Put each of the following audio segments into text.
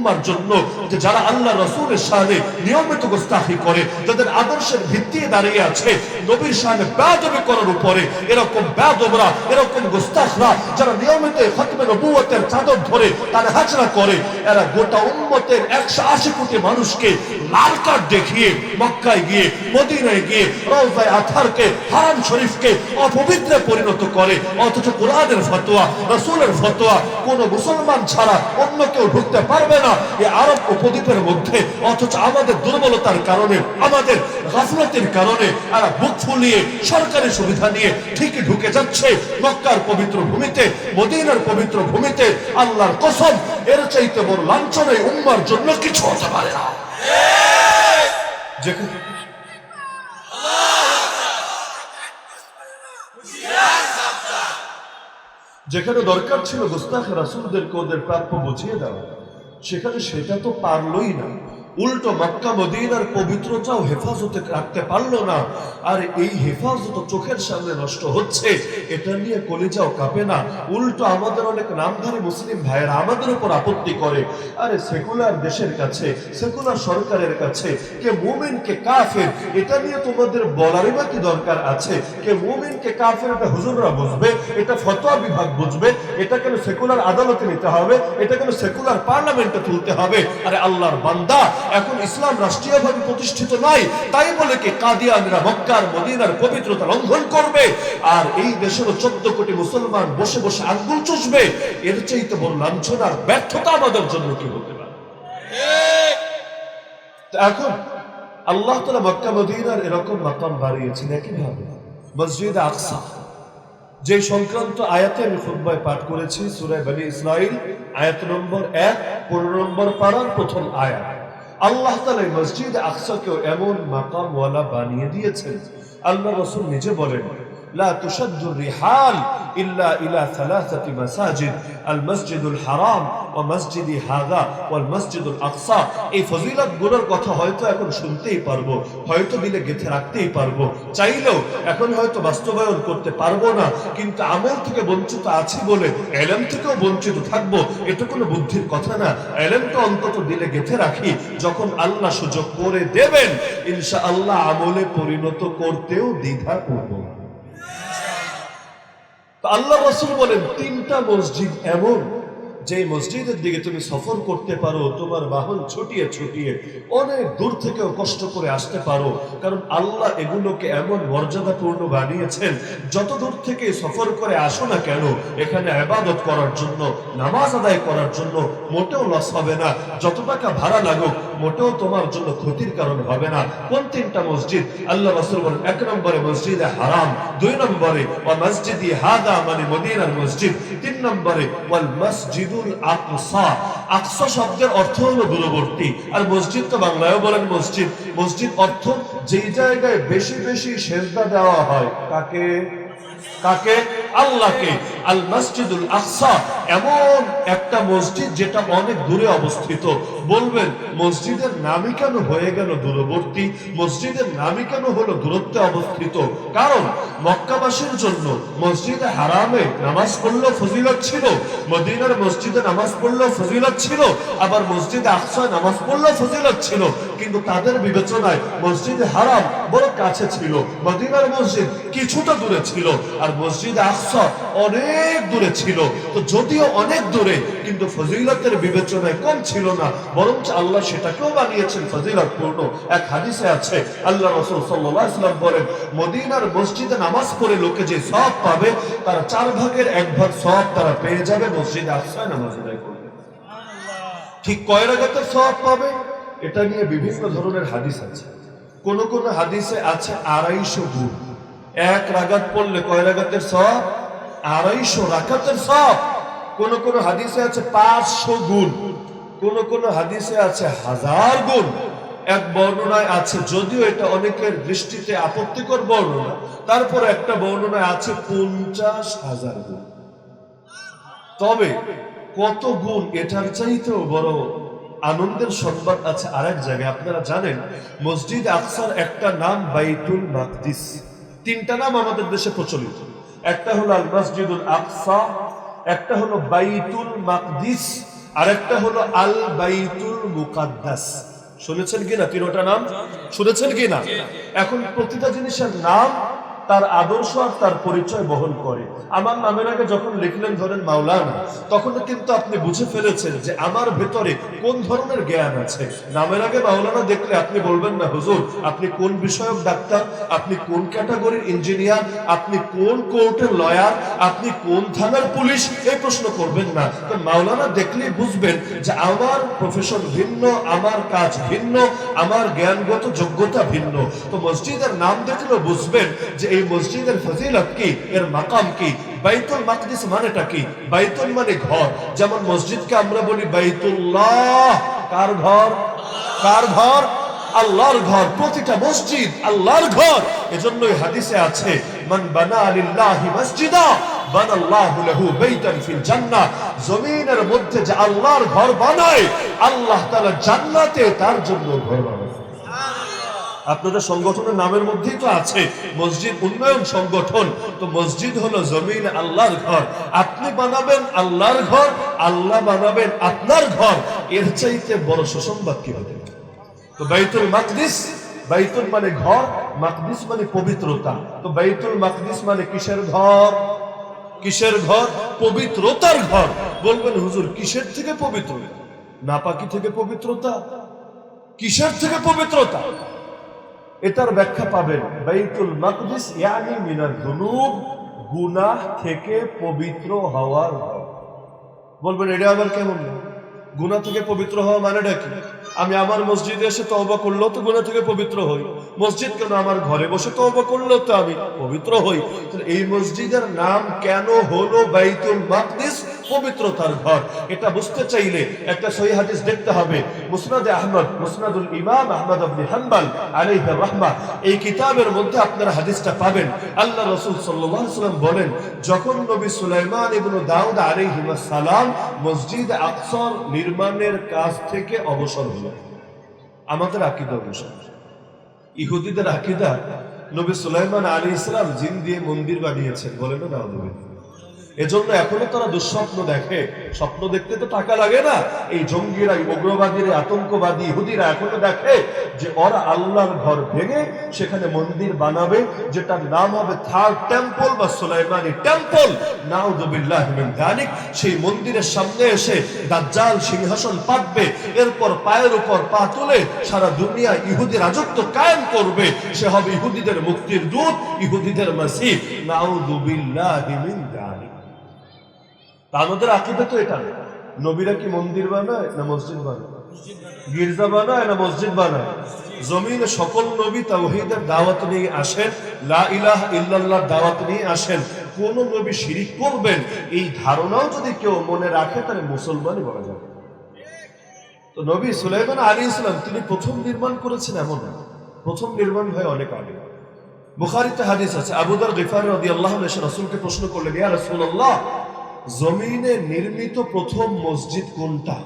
উম্মার জন্য যে যারা আল্লাহ রসুলের সামনে নিয়মিত গোস্তাহি করে, যাদের আদর্শের ভিত্তি দাঁড়িয়ে আছে, নবীর সামনে ব্যাদবি করার উপরে এরকম ব্যাদবরা, এরকম গোস্তাখরা যারা নিয়মিত খতমে নবুয়তের চাদর ধরে তার হাজরা করে, এরা গোটা উম্মতের একশো আশি কোটি মানুষকে লাল কার্ড দেখিয়ে মক্কায় গিয়ে, মদিনায় গিয়ে, রওজায় আথারকে, হারাম শরীফকে অপবিত্রে পরিণত করে। অথচ কোরআনের ফতোয়া, রসুলের ফতোয়া কোন মুসলমান ছাড়া অন্য কেউ ঢুকতে পারবে না। এই আরব উপদ্বীপের মধ্যে, অথচ আমাদের দুর্বলতার কারণে, আমাদের গাফলতির কারণে এরা বুক ফুলিয়ে, সরকারি সুবিধা নিয়ে ঠিকই ঢুকে যাচ্ছে। মক্কার পবিত্র ভূমিতে, মদিনার পবিত্র ভূমিতে আল্লাহর কসম, এর চাইতে বড় লাঞ্ছনে উম্মার জন্য কিছু হতে পারে না। যেখানে যেখানে দরকার ছিল গোস্তাখ রাসুলদেরকে ওদের প্রাপ্য বুঝিয়ে দেওয়া। সেখানে সেটা তো পারলই না। উল্টো মক্কা, মদিনার পবিত্রতাও হেফাজতে রাখতে পারল না। আর এই হেফাজত চোখের সামনে নষ্ট হচ্ছে, এটা নিয়ে কলিজাও কাঁপে না। উল্টো আমাদের অনেক নামধারী মুসলিম ভাইয়েরা আমাদের উপর আপত্তি করে, আরে সেকুলার দেশের কাছে, সেকুলার সরকারের কাছে, কে মুমিন, কে কাফের, এটা নিয়ে তোমাদের বলারই বা কি দরকার আছে? কে মুমিন, কে কাফের, এটা হুজুররা বুঝবে, এটা ফতোয়া বিভাগ বুঝবে, এটা কেন সেকুলার আদালতে নিতে হবে, এটা কেন সেকুলার পার্লামেন্টে তুলতে হবে? আরে আল্লাহর বান্দা এখন ইসলাম রাষ্ট্রীয়ভাবে প্রতিষ্ঠিত নাই, তাই বলে কি কাদিয়ানরা মক্কার মদিনার পবিত্রতা লঙ্ঘন করবে? আর এই দেশেরও চোদ্দ কোটি মুসলমান বসে বসে আঙ্গুল চুষবে, এর চাইতে বড় লাঞ্ছনার ব্যর্থতা আমাদের জন্য কি হতে পারে? এখন আল্লাহ তালা মক্কা মদিনার এরকম মাকাম বাড়িয়েছেন একইভাবে। মসজিদ আকসা, যে সংক্রান্ত আয়াতে আমি খুতবায় পাঠ করেছি সুরায় বনি ইসরাইল আয়াত নম্বর এক, পনেরো নম্বর পাড়ার প্রথম আয়াত। আল্লাহ তালা মসজিদ আকসাকেও এমন মাকামওয়ালা বানিয়ে দিয়েছেন। আল্লাহ রসুল নিজে বলেন لا تشد الرحال إلا إلى ثلاثة مساجد المسجد الحرام ومسجد هذا والمسجد الأقصى এই ফজিলত গুলোর কথা হয়তো এখন শুনতেই পারবো হয়তো দিলে গেথে রাখতেই পারবো চাইলেও এখন হয়তো বাস্তবায়ন করতে পারবো না কিন্তু আমল থেকে বঞ্চিত আছি বলে এলেম থেকেও বঞ্চিত থাকবো এটা কোনো বুদ্ধির কথা না এলেমটা অন্তত দিলে গেথে রাখি যখন আল্লাহ সুযোগ করে দেবেন ইনশা আল্লাহ আমলে পরিণত করতেও দ্বিধা করবো না তো আল্লাহ রসুল বলেন তিনটা মসজিদ এমন যে মসজিদের দিকে তুমি সফর করতে পারো, তোমার বাহন ছুটিয়ে ছুটিয়ে অনেক দূর থেকেও কষ্ট করে আসতে পারো। কারণ আল্লাহ এগুলোকে এমন মর্যাদাপূর্ণ বানিয়েছেন, যত দূর থেকে সফর করে আসো না কেন, এখানে আবাদত করার জন্য, নামাজ আদায় করার জন্য মোটেও লস হবে না। যত টাকা ভাড়া লাগুক, মোটেও তোমার জন্য ক্ষতির কারণ হবে না। কোন তিনটা মসজিদ? আল্লাহ রসুল বলেন, এক নম্বরে মসজিদে হারাম, দুই নম্বরে ও মসজিদি হাদা মানে মদিনার মসজিদ, তিন নম্বরে ওয়াল শব্দের অর্থ হলো দূরবর্তী। আর মসজিদ তো বাংলায়ও বলেন মসজিদ। মসজিদ অর্থ যেই জায়গায় বেশি বেশি সেজদা দেওয়া হয় কাকে কাকে? আল্লাহকে। আল মসজিদুল আকসা, এমন একটা মসজিদ যেটা অনেক দূরে অবস্থিত। বলবেন, মসজিদের নামই কেন হয়ে গেল দূরবর্তী? মসজিদের নামই কেন হলো দূরত্বে অবস্থিত? কারণ, মক্কাবাসীর জন্য মসজিদে হারামে নামাজ পড়লেও ফজিলত ছিল। মদিনার মসজিদে নামাজ পড়লেও ফজিলত ছিল। আবার মসজিদে আকসায় নামাজ পড়লেও ফজিলত ছিল। কিন্তু তাদের বিবেচনায় মসজিদে হারাম বড় কাছে ছিল। মদিনার মসজিদ কিছুটা দূরে ছিল। আর মসজিদ আকসা অনেক দূরে ছিল। তো যদিও অনেক দূরে, কিন্তু ফজিলতের বিবেচনায় কম ছিল না। বরঞ্চ আল্লাহ সেটাকেও বানিয়েছেন ফজিলত পূর্ণ এক হাদিসে আছে, আল্লাহ রসুল সাল্লাম বলেন, মদিনার মসজিদে নামাজ পড়ে লোকে যে সব পাবে, তারা চার ভাগের এক ভাগ সব তারা পেয়ে যাবে মসজিদে আকসায় নামাজ আদায় করবে। ঠিক কয় রাগাতের সব পাবে? এটা নিয়ে বিভিন্ন ধরনের হাদিস আছে। কোন কোন হাদিসে আছে আড়াইশো গুণ। এক রাগাত পড়লে কয় রাগাতের সব? আড়াইশো রাকাতের সব। কোন কোন হাদিসে আছে পাঁচশো গুণ। কোন কোন হাদিসে আছে হাজার গুণ। এক বর্ণনায় আছে, যদিও এটা অনেকের দৃষ্টিতে আপত্তিকর বর্ণনা। তারপর একটা বর্ণনায় আছে পঞ্চাশ হাজার গুণ। তবে কত গুণ এটার চাইতেও বড় আনন্দের সংবাদ আছে আরেক জায়গায়। আপনারা জানেন, মসজিদ আকসার একটা নাম বাইতুল মাকদিস। তিনটা নাম আমাদের দেশে প্রচলিত। একটা হলো আল মসজিদুল আকসা, একটা হলো বাইতুল মাকদিস আর একটা হলো আল বাইতুল মুকাদ্দাস। শুনেছেন কিনা তিনটা তিনোটা নাম? শুনেছেন কিনা এখন প্রতিটা জিনিসের নাম তার আদর্শ আর তার পরিচয় বহন করে। আমার নামের আগে যখন লিখলেন ধরেন মাওলানা, তখন কিন্তু আপনি বুঝে ফেলেছেন যে আমার ভেতরে কোন ধরনের জ্ঞান আছে। নামের আগে মাওলানা দেখলে আপনি বলবেন না, হুজুর, আপনি কোন বিষয়ক ডাক্তার? আপনি কোন ক্যাটাগরির ইঞ্জিনিয়ার? আপনি কোন কোর্টের লয়ার? আপনি কোন থানার পুলিশ? এই প্রশ্ন করবেন না। তো মাওলানা দেখলেই বুঝবেন যে আমার প্রফেশন ভিন্ন, আমার কাজ ভিন্ন, আমার জ্ঞানগত যোগ্যতা ভিন্ন। তো মসজিদের নাম দেখলেও বুঝবেন যে এই মসজিদের ফজিলত কি? এর মাকাম কি? বাইতুল মাকদিস মানেটা কি? বাইতুল মানে ঘর। যেমন মসজিদকে আমরা বলি বাইতুল্লাহ। কার ঘর? কার ঘর? আল্লাহর ঘর। প্রতিটা মসজিদ আল্লাহর ঘর। এজন্যই হাদিসে আছে, মান বানা আলিল্লাহি মসজিদা বানাল্লাহু লাহু বাইতান ফিল জান্নাহ। জমিনের মধ্যে যে আল্লাহর ঘর বানায়, আল্লাহ তাআলা জান্নাতে তার জন্য ঘর বানায়। আপনাদের সংগঠনের নামের মধ্যেই তো আছে, মসজিদ উন্নয়ন সংগঠন। তো মসজিদ হলো জমিন আল্লাহর ঘর। আপনি বানাবেন আল্লাহর ঘর, আল্লাহ বানাবেন আপনার ঘর। এর চাইতে বড় সুসংবাদ কি হবে? তো বাইতুল মাকদিস, বাইতুল মানে ঘর, মাকদিস মানে পবিত্রতা। তো বাইতুল মাকদিস মানে কিসের ঘর? কিসের ঘর? পবিত্রতার ঘর। বলবেন, হুজুর, কিসের থেকে পবিত্র? নাপাকি থেকে পবিত্রতা? কিসের থেকে পবিত্রতা? এটার ব্যাখ্যা পাবেন, বাইতুল মাকদিস, ইয়ানি মিনাল যুনুব গুনাহ থেকে পবিত্র হওয়ার বলবেন, এটা আবার কেমন? গুণা থেকে পবিত্র হওয়া মানে কি? আমি আমার মসজিদে এসে তওবা করলেও তো গুণা থেকে পবিত্র হই। মসজিদ কেন? আমার ঘরে বসে তওবা করলেও তো আমি পবিত্র হই। এই মসজিদের নাম কেন হলো বাইতুল মাকদিস? পবিত্রতার ঘর। এটা বুঝতে চাইলে একটা সহি হাদিস দেখতে হবে। মুসনাদ আহমদ, মুসনাদুল ইমাম আহমদ আবনি হাম্বাল আলাইহি রাহমা এই কিতাবের মধ্যে আপনারা হাদিসটা পাবেন। আল্লাহ রসুল সাল্লাম বলেন, যখন নবী সুলাইমান ইবনে দাউদ আলাইহি সালাম মসজিদ আকসর নির্মাণের কাজ থেকে অবসর হলো, আমাদের আকীদা অবসর। ইহুদিদের আকীদা, নবী সুলাইমান আলাইহিস ইসলাম জিন দিয়ে মন্দির বানিয়েছেন, বলেন না এজন্য এখনও তারা দুঃস্বপ্ন দেখে। স্বপ্ন দেখতে তো টাকা লাগে না। এই জঙ্গিরা উগ্রবাদীরা, আতঙ্কবাদী ইহুদিরা এখনও দেখে যে ওরা আল্লাহর ঘর ভেঙে সেখানে মন্দির বানাবে, যেটার নাম হবে থার্ড টেম্পল বা সুলাইমানি টেম্পল। নাউযুবিল্লাহ মিন সেই মন্দিরের সামনে এসে দাজ্জাল সিংহাসন পাতবে, এরপর পায়ের উপর পা তুলে সারা দুনিয়া ইহুদি রাজত্ব কায়েম করবে। সে হবে ইহুদিদের মুক্তির দূত, ইহুদিদের মাসিহ। নাউযুবিল্লাহি মিন তা আমাদের তো এটা। নবীরা কি মন্দির বানায় না মসজিদ বানায়? গির্জা বানায় না মসজিদ বানায়? জমিনে সকল নবী তাওহীদের দাওয়াত নিয়ে আসেন, লা ইলাহা ইল্লাল্লাহ দাওয়াত নিয়ে আসেন। কোন নবী শিরিক করবেন, এই ধারণাও যদি কেউ মনে রাখে, তাহলে মুসলমানই বলা যাবে। তো নবী সুলাইমান আলী ইসলাম, তিনি প্রথম নির্মাণ করেছেন এমন প্রথম নির্মাণ হয় অনেক আগে। বুখারিতে হাদিস আছে আবুদার গিফার রাদিয়াল্লাহু আনহু প্রশ্ন করলেন, ইয়া জমিনে নির্মিত প্রথম মসজিদ কোনটা?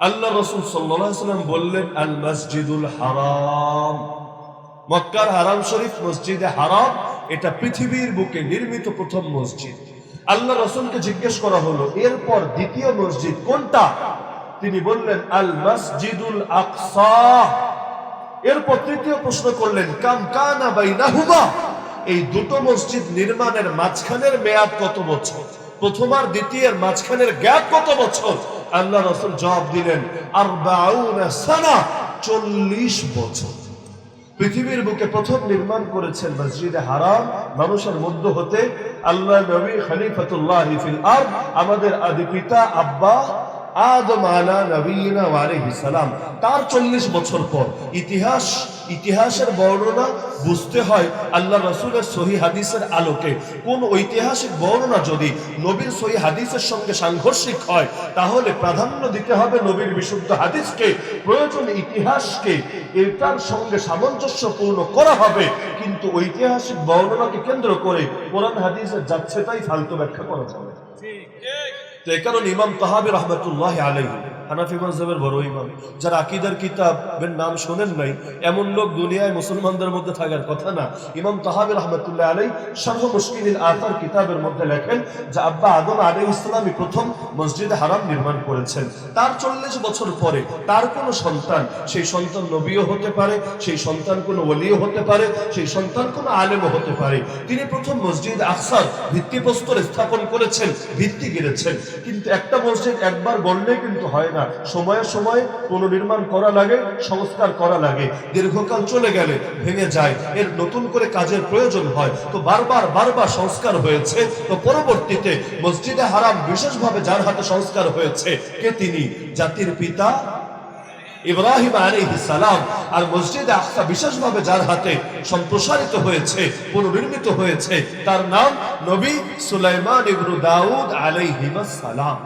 আল্লাহ রসুল সাল্লাম বললেন, আল মসজিদুল হারাম। মক্কার হারাম শরীফ মসজিদে হারাম, এটা পৃথিবীর বুকে নির্মিত প্রথম মসজিদ। আল্লাহ রসুলকে জিজ্ঞেস করা হলো, এরপর দ্বিতীয় মসজিদ কোনটা? তিনি বললেন, আল মসজিদুল আকসা। এরপর তৃতীয় প্রশ্ন করলেন, কাম কানা বাইনাহুমা? এই দুটো মসজিদ নির্মাণের মাঝখানের মেয়াদ কত বছর? প্রথম আর দ্বিতীয়ের মাঝখানের গ্যাপ কত বছর? আল্লাহ রসুল জবাব দিলেন আর সানা, চল্লিশ বছর। পৃথিবীর বুকে প্রথম নির্মাণ করেছেন মসজিদে হারাম মানুষের মধ্য হতে আল্লাহ নবী খলিফাতুল্লাহ আমাদের আদি পিতা আব্বা আদম আলা নবীনা আলাইহিস সালাম। তার চল্লিশ বছর পর ইতিহাস, ইতিহাসের বর্ণনা বুঝতে হয় আল্লাহ রসুলের সহি হাদিসের আলোকে। কোন ঐতিহাসিক বর্ণনা যদি নবীর সহি হাদিসের সঙ্গে সাংঘর্ষিক হয়, তাহলে প্রাধান্য দিতে হবে নবীর বিশুদ্ধ হাদিসকে, প্রয়োজন ইতিহাসকে। এটার সঙ্গে সামঞ্জস্যপূর্ণ করা হবে, কিন্তু ঐতিহাসিক বর্ণনাকে কেন্দ্র করে কোরআন হাদিসের যাচ্ছে তাই ফালতু ব্যাখ্যা করা যাবে তো এ কারণে ইমাম তাহাবি রহমতুল্লাহ আলহী হানাফি মাজহাবের বড় ইমাম। যারা আকিদার কিতাবের নাম শোনেন নাই, এমন লোক দুনিয়ায় মুসলমানদের মধ্যে থাকার কথা না। ইমাম তাহাবি রহমতুল্লাহ আলাই সর্ব মুশকিল আসার কিতাবের মধ্যে লেখেন যে আব্বা আদম আলী ইসলামী প্রথম মসজিদে হারাম নির্মাণ করেছেন। তার চল্লিশ বছর পরে তার কোনো সন্তান, সেই সন্তান নবীও হতে পারে, সেই সন্তান কোনো ওলিও হতে পারে, সেই সন্তান কোনো আলেমও হতে পারে। তিনি প্রথম মসজিদ আকসার ভিত্তিপ্রস্তর স্থাপন করেছেন, ভিত্তি গেড়েছেন। কিন্তু একটা মসজিদ একবার গড়লে কিন্তু হয় না। সময়ে সময়ে পুনর্নির্মাণ করা লাগে, সংস্কার করা লাগে। দীর্ঘকাল চলে গেলে ভেঙে যায়। এর নতুন করে কাজের প্রয়োজন হয়। তো বারবার বারবার সংস্কার হয়েছে। তো পরবর্তীতে মসজিদে হারাম বিশেষভাবে যার হাতে সংস্কার হয়েছে, কে তিনি? জাতির পিতা ইব্রাহিম সালাম। আর মসজিদে আকসা বিশেষভাবে যার হাতে সম্প্রসারিত হয়েছে, পুনর্নির্মিত হয়েছে, তার নাম নবী সুলাইমান ইবনু দাউদ সালাম।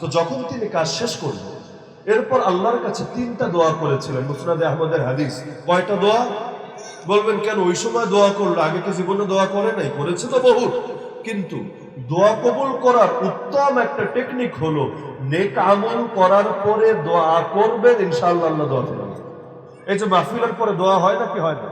তো যখন তিনি কাজ শেষ করলেন এরপর আল্লাহর কাছে তিনটা দোয়া করেছিলেন মুসনাদে আহমদের হাদিস। কয়টা দোয়া? বলবেন, কেন ওই সময় দোয়া করল? আগে কি জীবনে দোয়া করে নাই, করেছে তো বহুত। কিন্তু দোয়া কবুল করার উত্তম একটা টেকনিক হলো, নেক আমল করার পরে দোয়া করবেন, ইনশাআল্লাহ আল্লাহ দোয়া ফেরান এই যে মাহফিলের পরে দোয়া হয় নাকি হয় না?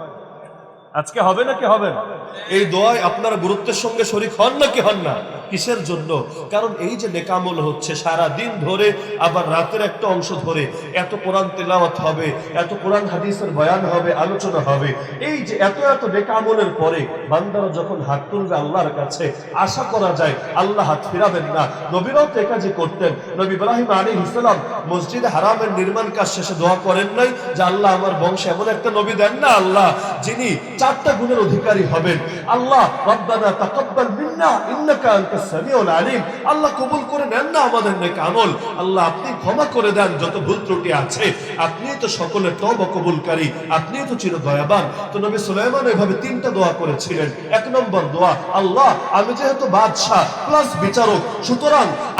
আজকে হবে নাকি হবে না? এই দোয়ায় আপনারা গুরুত্বের সঙ্গে শরিক হন নাকি হন না? কিসের জন্য? কারণ এই যে নেকামল হচ্ছে, সারা দিন ধরে আবার রাতের একটা অংশ ধরে এত কোরআন তেলাওয়াত হবে, এত কোরআন হাদিসের বয়ান হবে, আলোচনা হবে। এই যে এত এত নেকামলের পরে বান্দারা যখন হাত তুলবে আল্লাহর কাছে, আশা করা যায় আল্লাহ হাত ফিরাবেন না। নবীরাও তো কাজই করতেন। নবী ইব্রাহিম আলী ইসলাম মসজিদে হারামের নির্মাণ কাজ শেষে দোয়া করেন নাই যে, আল্লাহ আমার বংশে এমন একটা নবী দেন না আল্লাহ, যিনি চারটা গুণের অধিকারী হবেন। আল্লাহ, রব্বানা তাকাব্বাল মিন্না, ইন্নাকা আল্লাহ কবুল করে নেন না আমাদের আমল। আল্লাহ আপনি ক্ষমা করে দেন, যত ভুল ত্রুটি আছে। আপনি তো সকলের তওবা কবুলকারী, আপনি তো চির দয়াবান তো নবী সুলাইমান এভাবে তিনটা দোয়া করেছিলেন। এক নম্বর দোয়া, আল্লাহ, আমি যেহেতু বাদশাহ প্লাস বিচারক, সুতরাং